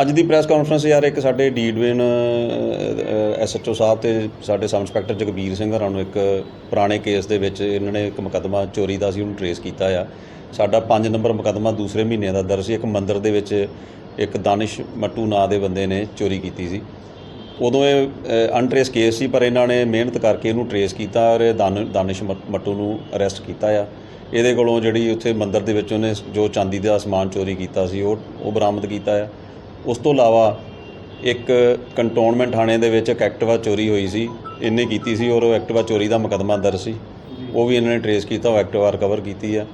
ਅੱਜ ਦੀ press conference ਯਾਰ ਇੱਕ ਸਾਡੇ ਡੀਡਵਿਨ ਐਸਐਚਓ ਸਾਹਿਬ ਤੇ ਸਾਡੇ ਸਬ ਇੰਸਪੈਕਟਰ ਜਗਬੀਰ ਸਿੰਘ ਹਰਾਂ ਨੂੰ ਇੱਕ ਪੁਰਾਣੇ ਕੇਸ ਦੇ ਵਿੱਚ ਇਹਨਾਂ ਨੇ ਇੱਕ ਮੁਕੱਦਮਾ ਚੋਰੀ ਦਾ ਸੀ, ਉਹਨੂੰ ਟਰੇਸ ਕੀਤਾ ਆ। ਸਾਡਾ 5 ਨੰਬਰ ਮੁਕੱਦਮਾ ਦੂਸਰੇ ਮਹੀਨੇ ਦਾ ਦਰਜ ਸੀ, ਇੱਕ ਮੰਦਰ ਦੇ ਵਿੱਚ ਇੱਕ ਦਾਨਿਸ਼ ਮੱਟੂ ਨਾਂ ਦੇ ਬੰਦੇ ਨੇ ਚੋਰੀ ਕੀਤੀ ਸੀ। ਉਦੋਂ ਇਹ ਅਨਟ੍ਰੇਸ ਕੇਸ ਸੀ, ਪਰ ਇਹਨਾਂ ਨੇ ਮਿਹਨਤ ਕਰਕੇ ਇਹਨੂੰ ਟਰੇਸ ਕੀਤਾ ਔਰ ਇਹ ਦਾਨ- ਦਾਨਿਸ਼ ਮੱਟੂ ਨੂੰ ਅਰੈਸਟ ਕੀਤਾ ਆ। ਇਹਦੇ ਕੋਲੋਂ ਜਿਹੜੀ ਉੱਥੇ ਮੰਦਿਰ ਦੇ ਵਿੱਚ ਉਹਨੇ ਜੋ ਚਾਂਦੀ ਦਾ ਸਮਾਨ ਚੋਰੀ ਕੀਤਾ ਸੀ, ਉਹ ਉਹ ਬਰਾਮਦ ਕੀਤਾ ਆ। ਉਸ ਤੋਂ ਇਲਾਵਾ ਇੱਕ ਕੰਟੋਨਮੈਂਟ ਥਾਣੇ ਦੇ ਵਿੱਚ ਇੱਕ ਐਕਟਿਵਾ ਚੋਰੀ ਹੋਈ ਸੀ, ਇਹਨੇ ਕੀਤੀ ਸੀ ਔਰ ਉਹ ਐਕਟਿਵਾ ਚੋਰੀ ਦਾ ਮੁਕੱਦਮਾ ਦਰਜ ਸੀ। ਉਹ ਵੀ ਇਹਨਾਂ ਨੇ ਟਰੇਸ ਕੀਤਾ, ਉਹ ਐਕਟਿਵਾ ਰਿਕਵਰ ਕੀਤੀ ਆ।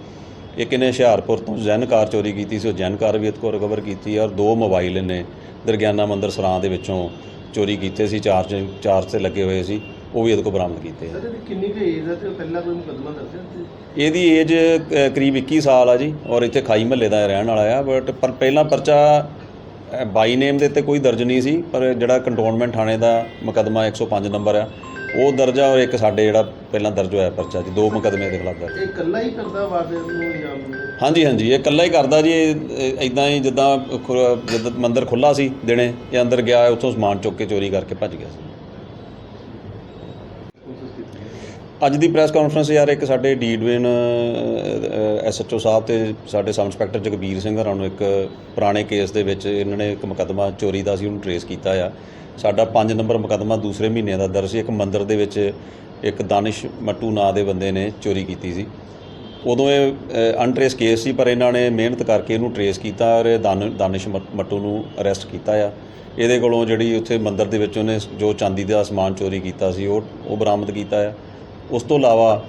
ਇੱਕ ਇਹਨੇ ਹੁਸ਼ਿਆਰਪੁਰ ਤੋਂ ਜੈਨ ਕਾਰ ਚੋਰੀ ਕੀਤੀ ਸੀ, ਉਹ ਜੈਨ ਕਾਰ ਵੀ ਇਹਦੇ ਕੋਲ ਰਿਕਵਰ ਕੀਤੀ ਆ ਔਰ ਦੋ ਮੋਬਾਈਲ ਇਹਨੇ ਦਰਗਿਆਨਾ ਮੰਦਰ ਸਰਾਂ ਦੇ ਵਿੱਚੋਂ ਚੋਰੀ ਕੀਤੇ ਸੀ, ਚਾਰਜ ਚਾਰਜ ਤੇ ਲੱਗੇ ਹੋਏ ਸੀ। ਉਹ ਵੀ ਇਹਦੇ ਕੋਲ ਬਰਾਮਦ ਕੀਤੇ ਆ। ਸਰ ਕਿੰਨੀ ਕੁ ਏਜ ਹੈ ਤੇ ਪਹਿਲਾਂ ਕੋਈ ਮੁਕੱਦਮਾ ਹੈ ਤੇ ਇਹਦੀ ਏਜ ਕਰੀਬ 21 ਸਾਲ ਆ ਜੀ ਔਰ ਇੱਥੇ ਖਾਈ ਮਹੱਲੇ ਦਾ ਰਹਿਣ ਵਾਲਾ ਆ ਬਟ ਪਰ ਪਹਿਲਾਂ ਪਰਚਾ ਬਾਈ ਨੇਮ ਦੇ ਉੱਤੇ ਕੋਈ ਦਰਜ ਨਹੀਂ ਸੀ ਪਰ ਜਿਹੜਾ ਕੰਟੋਨਮੈਂਟ ਥਾਣੇ ਦਾ ਮੁਕੱਦਮਾ 105 ਨੰਬਰ ਆ ਉਹ ਦਰਜਾ ਔਰ ਇੱਕ ਸਾਡੇ ਜਿਹੜਾ ਪਹਿਲਾਂ ਦਰਜ ਹੋਇਆ ਪਰਚਾ ਜੀ ਦੋ ਮੁਕੱਦਮੇ ਦੇ ਖਿਲਾਫ ਦਰਜ। ਇਹ ਇਕੱਲਾ ਹੀ ਕਰਦਾ ਵਾਰਦਾਤ ਨੂੰ ਅੰਜਾਮ ਹਾਂਜੀ ਹਾਂਜੀ ਇਹ ਇਕੱਲਾ ਹੀ ਕਰਦਾ ਜੀ ਇਦਾਂ ਹੀ ਜਿੱਦਾਂ ਜਦ ਮੰਦਿਰ ਖੁੱਲਾ ਸੀ ਦਿਨੇ ਇਹ ਅੰਦਰ ਗਿਆ ਉੱਥੋਂ ਸਮਾਨ ਚੁੱਕ ਕੇ ਚੋਰੀ ਕਰਕੇ ਭੱਜ ਗਿਆ ਸੀ ਕੋਸ਼ਿਸ਼ ਕੀਤੀ ਹੈ। ਅੱਜ ਦੀ ਪ੍ਰੈਸ ਕਾਨਫਰੰਸ ਯਾਰ ਇੱਕ ਸਾਡੇ ਡੀਡਵਿਨ ਐਸਐਚਓ ਸਾਹਿਬ ਤੇ ਸਾਡੇ ਸਬ ਇੰਸਪੈਕਟਰ ਜਗਬੀਰ ਸਿੰਘ ਹਰਾਂ ਨੂੰ ਇੱਕ ਪੁਰਾਣੇ ਕੇਸ ਦੇ ਵਿੱਚ ਇਹਨਾਂ ਨੇ ਇੱਕ ਮੁਕੱਦਮਾ ਚੋਰੀ ਦਾ ਸੀ, ਉਹਨੂੰ ਟਰੇਸ ਕੀਤਾ ਆ। ਸਾਡਾ 5 ਨੰਬਰ ਮੁਕੱਦਮਾ ਦੂਸਰੇ ਮਹੀਨੇ ਦਾ ਦਰਜ ਸੀ, ਇੱਕ ਮੰਦਿਰ ਦੇ ਵਿੱਚ ਇੱਕ ਦਾਨਿਸ਼ ਮੱਟੂ ਨਾਂ ਦੇ ਬੰਦੇ ਨੇ ਚੋਰੀ ਕੀਤੀ ਸੀ। ਉਦੋਂ ਇਹ ਅਨਟ੍ਰੇਸ ਕੇਸ ਸੀ, ਪਰ ਇਹਨਾਂ ਨੇ ਮਿਹਨਤ ਕਰਕੇ ਇਹਨੂੰ ਟਰੇਸ ਕੀਤਾ ਔਰ ਇਹ ਦਾਨ- ਦਾਨਿਸ਼ ਮੱਟੂ ਨੂੰ ਅਰੈਸਟ ਕੀਤਾ ਆ। ਇਹਦੇ ਕੋਲੋਂ ਜਿਹੜੀ ਉੱਥੇ ਮੰਦਿਰ ਦੇ ਵਿੱਚ ਉਹਨੇ ਜੋ ਚਾਂਦੀ ਦਾ ਸਮਾਨ ਚੋਰੀ ਕੀਤਾ ਸੀ, ਉਹ ਉਹ ਬਰਾਮਦ ਕੀਤਾ ਆ। ਉਸ ਤੋਂ ਇਲਾਵਾ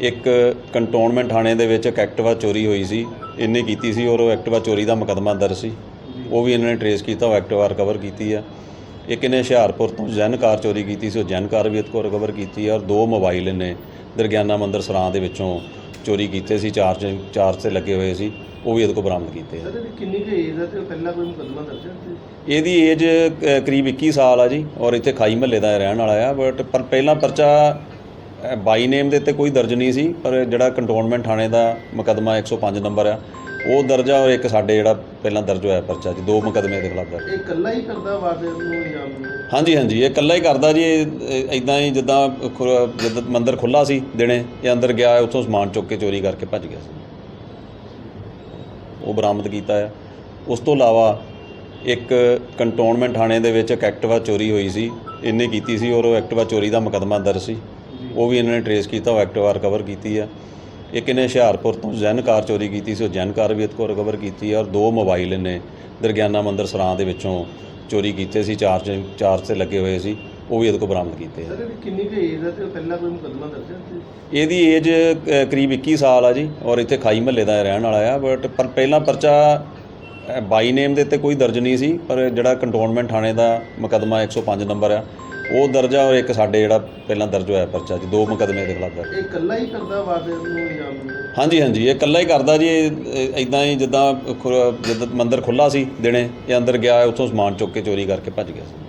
ਇੱਕ ਕੰਟੋਨਮੈਂਟ ਥਾਣੇ ਦੇ ਵਿੱਚ ਇੱਕ ਐਕਟਿਵਾ ਚੋਰੀ ਹੋਈ ਸੀ ਇਹਨੇ ਕੀਤੀ ਸੀ ਔਰ ਉਹ ਐਕਟਿਵਾ ਚੋਰੀ ਦਾ ਮੁਕੱਦਮਾ ਦਰਜ ਸੀ। ਉਹ ਵੀ ਇਹਨਾਂ ਨੇ ਟਰੇਸ ਕੀਤਾ ਉਹ ਐਕਟਿਵਾ ਰਿਕਵਰ ਕੀਤੀ ਆ। ਇੱਕ ਇਹਨੇ ਹੁਸ਼ਿਆਰਪੁਰ ਤੋਂ ਜੈਨ ਕਾਰ ਚੋਰੀ ਕੀਤੀ ਸੀ ਉਹ ਜੈਨ ਕਾਰ ਵੀ ਇਹਦੇ ਕੋਲ ਰਿਕਵਰ ਕੀਤੀ ਔਰ ਦੋ ਮੋਬਾਈਲ ਇਹਨੇ ਦਰਗਿਆਨਾ ਮੰਦਿਰ ਸਰਾਂ ਦੇ ਵਿੱਚੋਂ ਚੋਰੀ ਕੀਤੇ ਸੀ ਚਾਰਜ ਚਾਰਜ ਤੇ ਲੱਗੇ ਹੋਏ ਸੀ ਉਹ ਵੀ ਇਹਦੇ ਕੋਲ ਬਰਾਮਦ ਕੀਤੇ ਆ। ਸਰ ਇਹਦੀ ਕਿੰਨੀ ਕੁ ਏਜ ਹੈ ਤੇ ਪਹਿਲਾਂ ਕੋਈ ਮੁਕੱਦਮਾ ਦਰਜ ਹੈ ਇਹਦੀ ਏਜ ਕਰੀਬ 21 ਸਾਲ ਆ ਜੀ ਔਰ ਇੱਥੇ ਖਾਈ ਮਹੱਲੇ ਦਾ ਰਹਿਣ ਵਾਲਾ ਆ ਬਟ ਪਰ ਪਹਿਲਾਂ ਪਰਚਾ ਬਾਈ ਨੇਮ ਦੇ ਉੱਤੇ ਕੋਈ ਦਰਜ ਨਹੀਂ ਸੀ ਪਰ ਜਿਹੜਾ ਕੰਟੋਨਮੈਂਟ ਥਾਣੇ ਦਾ ਮੁਕੱਦਮਾ 105 ਨੰਬਰ ਆ ਉਹ ਦਰਜਾ ਔਰ ਇੱਕ ਸਾਡੇ ਜਿਹੜਾ ਪਹਿਲਾਂ ਦਰਜ ਹੋਇਆ ਪਰਚਾ ਜੀ ਦੋ ਮੁਕੱਦਮੇ ਦੇ ਖਿਲਾਫ ਦਰਜ ਇਹ ਇਕੱਲਾ ਹੀ ਕਰਦਾ ਵਾਰਦਾਤ ਨੂੰ ਅੰਜਾਮ ਹਾਂਜੀ ਹਾਂਜੀ ਇਹ ਇਕੱਲਾ ਹੀ ਕਰਦਾ ਜੀ ਇਦਾਂ ਹੀ ਜਿੱਦਾਂ ਜਦ ਮੰਦਿਰ ਖੁੱਲਾ ਸੀ ਦਿਨੇ ਇਹ ਅੰਦਰ ਗਿਆ ਉੱਥੋਂ ਸਮਾਨ ਚੁੱਕ ਕੇ ਚੋਰੀ ਕਰਕੇ ਭੱਜ ਗਿਆ ਸੀ। ਉਹ ਬਰਾਮਦ ਕੀਤਾ ਆ। ਉਸ ਤੋਂ ਇਲਾਵਾ ਇੱਕ ਕੰਟੋਨਮੈਂਟ ਥਾਣੇ ਦੇ ਵਿੱਚ ਇੱਕ ਐਕਟਿਵਾ ਚੋਰੀ ਹੋਈ ਸੀ ਇਹਨੇ ਕੀਤੀ ਸੀ ਔਰ ਉਹ ਐਕਟਿਵਾ ਚੋਰੀ ਦਾ ਮੁਕੱਦਮਾ ਦਰਜ ਸੀ। ਉਹ ਵੀ ਇਹਨਾਂ ਨੇ ਟਰੇਸ ਕੀਤਾ ਉਹ ਐਕਟਿਵਾ ਰਿਕਵਰ ਕੀਤੀ ਆ। ਇੱਕ ਇਹਨੇ ਹੁਸ਼ਿਆਰਪੁਰ ਤੋਂ ਜੈਨ ਕਾਰ ਚੋਰੀ ਕੀਤੀ ਸੀ ਉਹ ਜੈਨ ਕਾਰ ਵੀ ਕੋਲ ਰਿਕਵਰ ਕੀਤੀ ਆ ਔਰ ਦੋ ਮੋਬਾਈਲ ਇਹਨੇ ਦਰਗਿਆਨਾ ਮੰਦਿਰ ਸਰਾਂ ਦੇ ਵਿੱਚੋਂ ਚੋਰੀ ਕੀਤੇ ਸੀ ਚਾਰਜ ਚਾਰਜ ਤੇ ਲੱਗੇ ਹੋਏ ਸੀ ਉਹ ਵੀ ਇਹਦੇ ਕੋਲ ਬਰਾਮਦ ਕੀਤੇ ਆ। ਸਰ ਇਹਦੀ ਕਿੰਨੀ ਕੁ ਏਜ ਹੈ ਤੇ ਪਹਿਲਾਂ ਕੋਈ ਮੁਕੱਦਮਾ ਦਰਜ ਹੈ ਤੇ ਇਹਦੀ ਏਜ ਅ, ਕਰੀਬ 21 ਸਾਲ ਆ ਜੀ ਔਰ ਇੱਥੇ ਖਾਈ ਮਹੱਲੇ ਦਾ ਰਹਿਣ ਵਾਲਾ ਆ ਬਟ ਪਰ ਪਹਿਲਾਂ ਪਰਚਾ ਬਾਈ ਨੇਮ ਦੇ ਉੱਤੇ ਕੋਈ ਦਰਜ ਨਹੀਂ ਸੀ ਪਰ ਜਿਹੜਾ ਕੰਟੋਨਮੈਂਟ ਥਾਣੇ ਦਾ ਮੁਕੱਦਮਾ 105 ਨੰਬਰ ਆ ਉਹ ਦਰਜਾ ਔਰ ਇੱਕ ਸਾਡੇ ਜਿਹੜਾ ਪਹਿਲਾਂ ਦਰਜ ਹੋਇਆ ਪਰਚਾ ਜੀ ਦੋ ਮੁਕੱਦਮੇ ਦੇ ਖਿਲਾਫ ਦਰਜ। ਇਹ ਇਕੱਲਾ ਹੀ ਕਰਦਾ ਵਾਰਦਾਤ ਨੂੰ ਦਿੰਦਾ? ਹਾਂਜੀ ਹਾਂਜੀ ਇਹ ਇਕੱਲਾ ਹੀ ਕਰਦਾ ਜੀ ਇਦਾਂ ਹੀ ਜਿੱਦਾਂ ਖੁ- ਜਦ ਮੰਦਿਰ ਖੁੱਲਾ ਸੀ ਦਿਨੇ ਇਹ ਅੰਦਰ ਗਿਆ ਉੱਥੋਂ ਸਮਾਨ ਚੁੱਕ ਕੇ ਚੋਰੀ ਕਰਕੇ ਭੱਜ ਗਿਆ ਸੀ।